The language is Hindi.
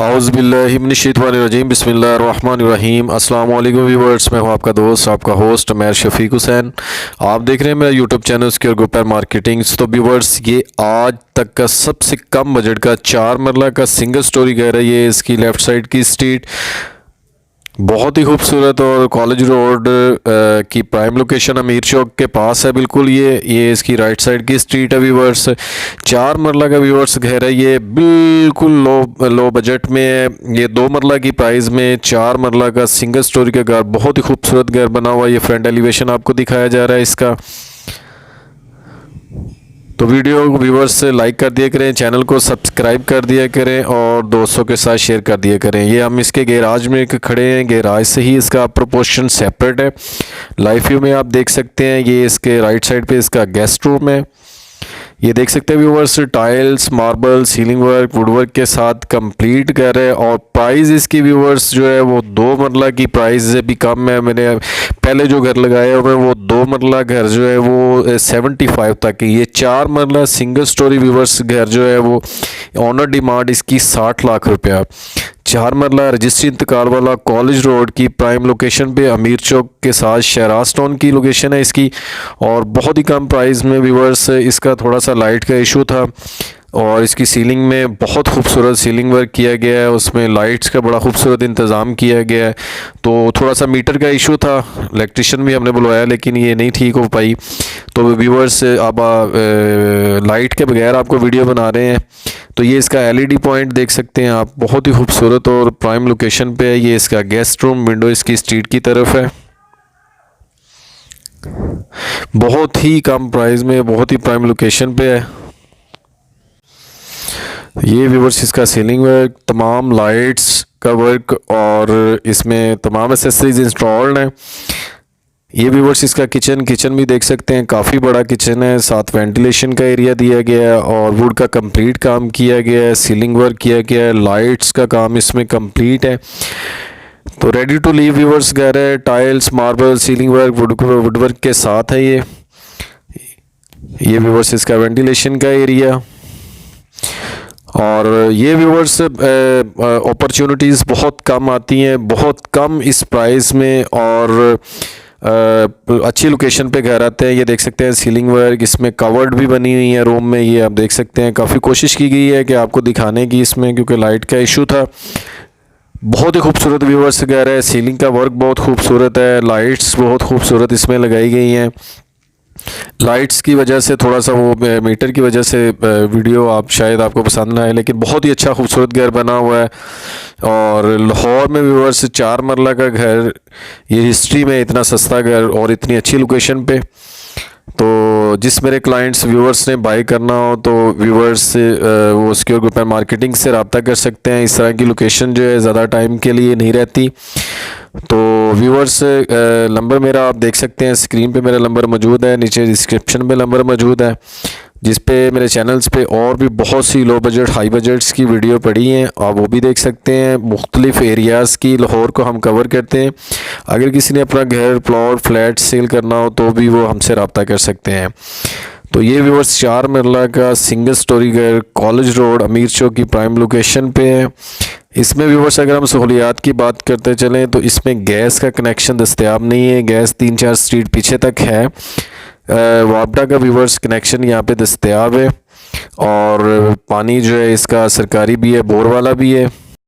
अज़बिल्लिमिनशवानरजीम बसमीम अल्लाम मैं हूँ आपका दोस्त, आपका होस्ट मैर शफीक हुसैन। आप देख रहे हैं मेरा YouTube channel secure group and marketing तो व्यूवर्स ये आज तक का सबसे कम बजट का चार मरला का सिंगल स्टोरी घर है ये, इसकी लेफ़्ट साइड की स्ट्रीट। बहुत ही खूबसूरत और कॉलेज रोड की प्राइम लोकेशन अमीर चौक के पास है बिल्कुल ये। ये इसकी राइट साइड की स्ट्रीट है व्यूवर्स चार मरला का व्यूवर्स घर है ये। बिल्कुल लो लो बजट में है। ये दो मरला की प्राइस में, चार मरला का सिंगल स्टोरी का घर। बहुत ही खूबसूरत घर बना हुआ ये। फ्रंट एलिवेशन आपको दिखाया जा रहा है इसका। तो वीडियो व्यूवर्स से लाइक कर दिया करें, चैनल को सब्सक्राइब कर दिया करें और दोस्तों के साथ शेयर कर दिया करें। ये हम इसके गैराज में खड़े हैं, गैराज से ही इसका प्रोपोर्शन सेपरेट है। लाइफ व्यू में आप देख सकते हैं, ये इसके राइट साइड पे इसका गेस्ट रूम है। ये देख सकते हैं viewers tiles marble ceiling work woodwork के साथ कंप्लीट कर रहे हैं और प्राइस इसकी व्यूवर्स जो है वो दो मरला की प्राइस से भी कम है। मैंने पहले जो घर लगाए हुए वो दो मरला घर जो है वो सेवेंटी फाइव तक है। ये चार मरला सिंगल स्टोरी व्यूवर्स घर जो है वो ऑनर डिमांड इसकी साठ लाख रुपया। चार मरला रजिस्ट्री इंतकाल वाला कॉलेज रोड की प्राइम लोकेशन पे अमीर चौक के साथ शहराज टाउन की लोकेशन है इसकी और बहुत ही कम प्राइस में व्यूवर्स इसका थोड़ा सा लाइट का इशू था। और इसकी सीलिंग में बहुत खूबसूरत सीलिंग वर्क किया गया है। उसमें लाइट्स का बड़ा खूबसूरत इंतज़ाम किया गया है। तो थोड़ा सा मीटर का इशू था। इलेक्ट्रिशियन भी हमने बुलवाया, लेकिन ये नहीं ठीक हो पाई। तो व्यूवर्स अब लाइट के बगैर आपको वीडियो बना रहे हैं। तो ये इसका एलईडी पॉइंट देख सकते हैं आप। बहुत ही खूबसूरत और प्राइम लोकेशन पे है। ये इसका गेस्ट रूम विंडो इसकी स्ट्रीट की तरफ़ है। बहुत ही कम प्राइस में, बहुत ही प्राइम लोकेशन पे है। ये व्यूवर्स इसका सीलिंग वर्क तमाम लाइट्स का वर्क और इसमें तमाम एसेसरीज इंस्टॉल्ड हैं। ये व्यूवर्स इसका किचन किचन भी देख सकते हैं, काफ़ी बड़ा किचन है, साथ वेंटिलेशन का एरिया दिया गया है और वुड का कंप्लीट काम किया गया है सीलिंग वर्क किया गया है लाइट्स का काम इसमें कंप्लीट है। तो रेडी टू लीव व्यूवर्स घर है tiles marble ceiling work wood wood work के साथ है ये। ये व्यूवर्स इसका वेंटिलेशन का एरिया और ये व्यूवर्स अपॉर्चुनिटीज़ बहुत कम आती हैं बहुत कम इस प्राइस में और आ, अच्छी लोकेशन पे घर आते हैं। ये देख सकते हैं सीलिंग वर्क इसमें कवर्ड भी बनी हुई है रूम में। ये आप देख सकते हैं काफ़ी कोशिश की गई है कि आपको दिखाने की इसमें क्योंकि लाइट का इशू था। बहुत ही खूबसूरत व्यूवर्स घर है। सीलिंग का वर्क बहुत खूबसूरत है। लाइट्स बहुत खूबसूरत इसमें लगाई गई हैं। लाइट्स की वजह से, थोड़ा सा वो मीटर की वजह से वीडियो आप, शायद आपको पसंद ना आए, लेकिन बहुत ही अच्छा खूबसूरत घर बना हुआ है। और लाहौर में व्यूवर्स चार मरला का घर, ये हिस्ट्री में इतना सस्ता घर और इतनी अच्छी लोकेशन पे। तो जिस मेरे क्लाइंट्स व्यूवर्स ने बाई करना हो तो व्यूवर्स से वो सिक्योर ग्रुप एंड मार्केटिंग से रबता कर सकते हैं। इस तरह की लोकेशन जो है, ज़्यादा टाइम के लिए नहीं रहती। तो व्यूवर्स नंबर मेरा आप देख सकते हैं। स्क्रीन पे मेरा नंबर मौजूद है, नीचे डिस्क्रिप्शन में नंबर मौजूद है। जिस पे मेरे चैनल्स पे और भी बहुत सी लो बजट हाई बजट्स की वीडियो पड़ी हैं। आप वो भी देख सकते हैं। मुख्तलिफ़ एरियाज़ की लाहौर को हम कवर करते हैं। अगर किसी ने अपना घर प्लॉट फ्लैट सेल करना हो तो भी वो हमसे रबता कर सकते हैं। तो ये व्यूवर्स चार मरला का सिंगल स्टोरी घर कॉलेज रोड अमीर चौक की प्राइम लोकेशन पे है। इसमें व्यूवर्स अगर हम सहूलियात की बात करते चलें तो इसमें गैस का कनेक्शन दस्तियाब नहीं है। गैस तीन चार स्ट्रीट पीछे तक है। वापडा का व्यूवर्स कनेक्शन यहाँ पे दस्तियाब है और पानी जो है इसका सरकारी भी है, बोर वाला भी है।